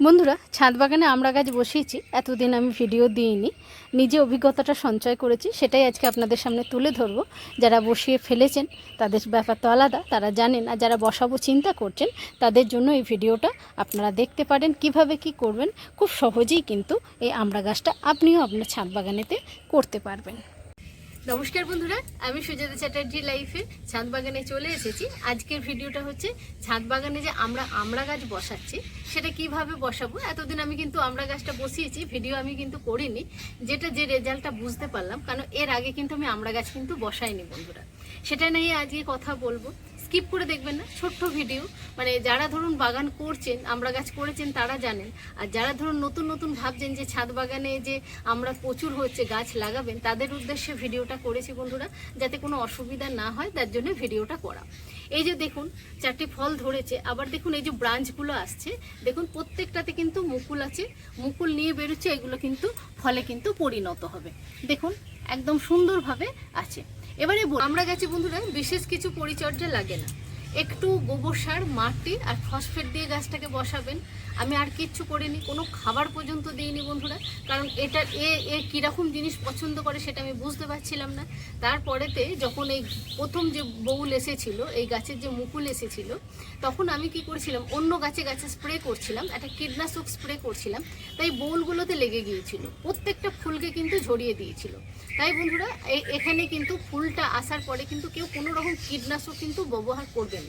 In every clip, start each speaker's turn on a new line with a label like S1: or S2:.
S1: বন্ধুরা ছাদ বাগানে আমরা গাছ বসিয়েছি, এতদিন আমি ভিডিও দিইনি। নিজে অভিজ্ঞতাটা সঞ্চয় করেছি, সেটাই আজকে আপনাদের সামনে তুলে ধরবো। যারা বসিয়ে ফেলেছেন, তাদের ব্যাপার তো আলাদা, তারা জানেন, আর যারা বসাবো চিন্তা করছেন, তাদের জন্য এই ভিডিওটা আপনারা দেখতে পারেন, কীভাবে কি করবেন, খুব সহজেই কিন্তু এই আমড়া গাছটা আপনিও আপনার ছাদ বাগানেতে করতে পারবেন। নমস্কার বন্ধুরা, আমি সুজাতা চ্যাটার্জি লাইফে ছাদ বাগানে চলে এসেছি। আজকের ভিডিওটা হচ্ছে ছাদ বাগানে যে আমরা আমরা গাছ বসাচ্ছি, সেটা কীভাবে বসাবো? এতদিন আমি কিন্তু আমরা গাছটা বসিয়েছি, ভিডিও আমি কিন্তু করিনি, যেটা যে রেজাল্টটা বুঝতে পারলাম, কারণ এর আগে কিন্তু আমি আমরা গাছ কিন্তু বসাইনি বন্ধুরা। সেটা নিয়ে আজকে কথা বলব। স্কিপ করে দেখবেন না, ছোট্ট ভিডিও মানে যারা ধরুন বাগান করছেন, আমরা গাছ করেছেন, তারা জানেন। আর যারা ধরুন নতুন নতুন ভাবছেন যে ছাদ বাগানে যে আমরা প্রচুর হচ্ছে গাছ লাগাবেন, তাদের উদ্দেশ্যে ভিডিওটা করেছি বন্ধুরা, যাতে কোনো অসুবিধা না হয়, তার জন্য ভিডিওটা করা। এই যে দেখুন, চারটি ফল ধরেছে। আবার দেখুন এই যে ব্রাঞ্চগুলো আসছে। দেখুন প্রত্যেকটাতে কিন্তু মুকুল আছে। মুকুল নিয়ে বেরোচ্ছে, এগুলো কিন্তু ফলে কিন্তু পরিণত হবে। দেখুন, একদম সুন্দরভাবে আছে। এবারে আমরা গেছি বন্ধুরা বিশেষ কিছু পরিচর্যা লাগে না। একটু গোবর সার, মাটি আর ফসফেট দিয়ে গাছটাকে বসাবেন। আমি আর কিচ্ছু করিনি, কোনো খাবার পর্যন্ত দিইনি বন্ধুরা। কারণ এটা এ এ কীরকম জিনিস পছন্দ করে সেটা আমি বুঝতে পারছিলাম না। তারপরেতে যখন এই প্রথম যে বউল এসেছিল, এই গাছের যে মুকুল এসেছিল, তখন আমি কি করেছিলাম, অন্য গাছে গাছে স্প্রে করছিলাম, একটা কীটনাশক স্প্রে করছিলাম। তাই বউলগুলোতে লেগে গিয়েছিল। প্রত্যেকটা ফুলকে কিন্তু ঝরিয়ে দিয়েছিল। তাই বন্ধুরা এখানে কিন্তু ফুলটা আসার পরে কিন্তু কেউ কোনো রকম কীটনাশক কিন্তু ব্যবহার করবেন না।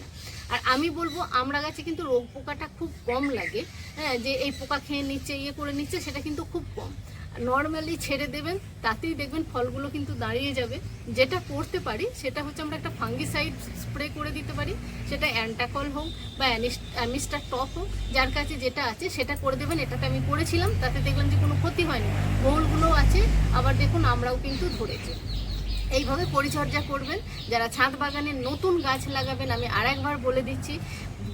S1: আর আমি বলব আমরা গাছে কিন্তু রোগ পোকাটা খুব কম লাগে। হ্যাঁ যে এই পোকা খেয়ে নিচ্ছে ইয়ে করে নিচ্ছে, সেটা কিন্তু খুব কম। নর্মালি ছেড়ে দেবেন, তাতেই দেখবেন ফলগুলো কিন্তু দাঁড়িয়ে যাবে। যেটা করতে পারি, সেটা হচ্ছে আমরা একটা ফাঙ্গিসাইড স্প্রে করে দিতে পারি। সেটা অ্যান্টাকল হোক বা অ্যামিস্টার টপ হোক, যার কাছে যেটা আছে, সেটা করে দেবেন। এটাতে আমি করেছিলাম, তাতে দেখলাম যে কোনো ক্ষতি হয়নি। মৌলগুলো আছে, আবার দেখুন আমরাও কিন্তু ধরেছি। এইভাবে পরিচর্যা করবেন। যারা ছাদ বাগানে নতুন গাছ লাগাবেন, আমি আর একবার বলে দিচ্ছি,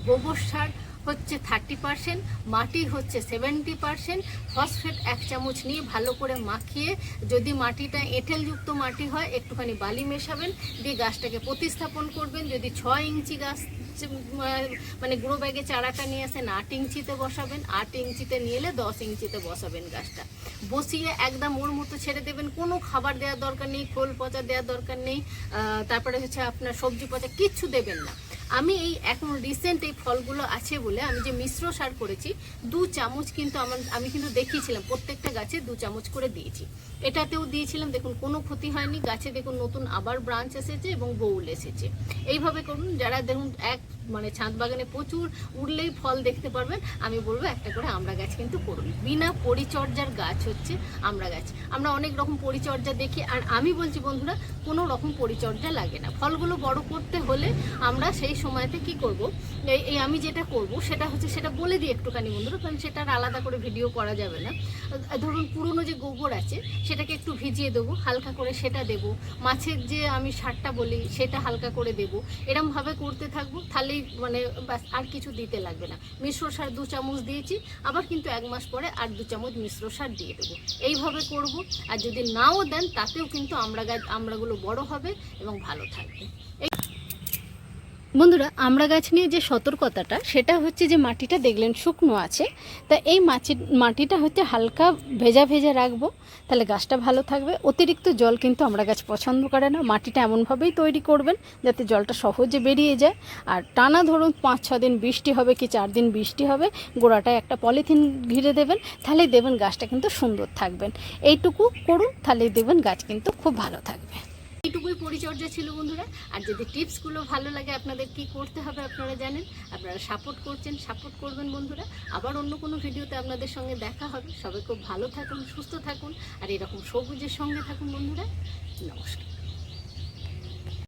S1: গোবর সার হচ্ছে থার্টি পারসেন্ট মাটি হচ্ছে সেভেন্টি পারসেন্ট ফসফেট এক চামচ নিয়ে ভালো করে মাখিয়ে যদি মাটিটা এঁটেলযুক্ত মাটি হয়, একটুখানি বালি মেশাবেন, দিয়ে গাছটাকে প্রতিস্থাপন করবেন। যদি ছ ইঞ্চি গাছ মানে গ্রো ব্যাগে চারাটা নিয়ে আসেন, আট ইঞ্চিতে বসাবেন, আট ইঞ্চিতে নিয়ে এলে দশ ইঞ্চিতে বসাবেন গাছটা। বসিয়ে একদম ওর মতো ছেড়ে দেবেন, কোনো খাবার দেওয়ার দরকার নেই, খোল পচা দেওয়ার দরকার নেই তারপরে হচ্ছে আপনার সবজি পচা, কিচ্ছু দেবেন না। আমি এই এখন রিসেন্ট এই ফলগুলো আছে বলে আমি যে মিশ্র সার করেছি, দু চামচ কিন্তু আমার, আমি কিন্তু দেখিয়েছিলাম, প্রত্যেকটা গাছে দু চামচ করে দিয়েছি। এটাতেও দিয়েছিলাম, দেখুন কোনো ক্ষতি হয়নি, গাছে দেখুন নতুন আবার ব্রাঞ্চ এসেছে এবং বউল এসেছে। এইভাবে করুন, যারা দেখুন এক মানে ছাদ বাগানে প্রচুর উঠলেই ফল দেখতে পারবেন। আমি বলব একটা করে আমরা গাছ কিন্তু করুন। বিনা পরিচর্যার গাছ হচ্ছে আমরা গাছ। আমরা অনেক রকম পরিচর্যা দেখি আর আমি বলছি বন্ধুরা, কোনো রকম পরিচর্যা লাগে না। ফলগুলো বড় করতে হলে আমরা সেই সময়তে কি করব? এই আমি যেটা করব সেটা হচ্ছে সেটা বলে দিই একটুখানি বন্ধুরা, কারণ সেটা আলাদা করে ভিডিও করা যাবে না। ধরুন পুরনো যে গোবর আছে, সেটাকে একটু ভিজিয়ে দেবো, হালকা করে সেটা দেবো। মাছের যে আমি সারটা বলি, সেটা হালকা করে দেবো। এরমভাবে করতে থাকব। তাহলেই মানে ব্যাস, আর কিছু দিতে লাগবে না। মিশ্র সার দু চামচ দিয়েছি, আবার কিন্তু এক মাস পরে আর দু চামচ মিশ্র সার দিয়ে দেবো। এইভাবে করব, আর যদি নাও দেন, তাতেও কিন্তু আমরা গাছ আমরাগুলো বড় হবে এবং ভালো থাকবে। বন্ধুরা, আমরা গাছ নিয়ে যে সতর্কতাটা, সেটা হচ্ছে যে মাটিটা দেখলেন শুকনো আছে, তা এই মাটি মাটিটা হচ্ছে হালকা ভেজা ভেজা রাখব, তাহলে গাছটা ভালো থাকবে। অতিরিক্ত জল কিন্তু আমরা গাছ পছন্দ করে না, মাটিটা এমনভাবেই তৈরি করবেন যাতে জলটা সহজে বেরিয়ে যায়। আর টানা ধরুন পাঁচ ছ দিন বৃষ্টি হবে কি চার দিন বৃষ্টি হবে, গোড়াটায় একটা পলিথিন ঘিরে দেবেন, তাহলেই দেবেন গাছটা কিন্তু সুন্দর থাকবেন। এইটুকু করুন, তাহলেই দেবেন গাছ কিন্তু খুব ভালো থাকবে। এইটুকুই পরিচর্যা ছিল বন্ধুরা। আর যদি টিপসগুলো ভালো লাগে, আপনাদের কি করতে হবে আপনারা জানেন। আপনারা সাপোর্ট করছেন সাপোর্ট করবেন বন্ধুরা। আবার অন্য কোনো ভিডিওতে আপনাদের সঙ্গে দেখা হবে। সবাই খুব ভালো থাকুন, সুস্থ থাকুন। আর এরকম সবুজের সঙ্গে থাকুন বন্ধুরা। নমস্কার।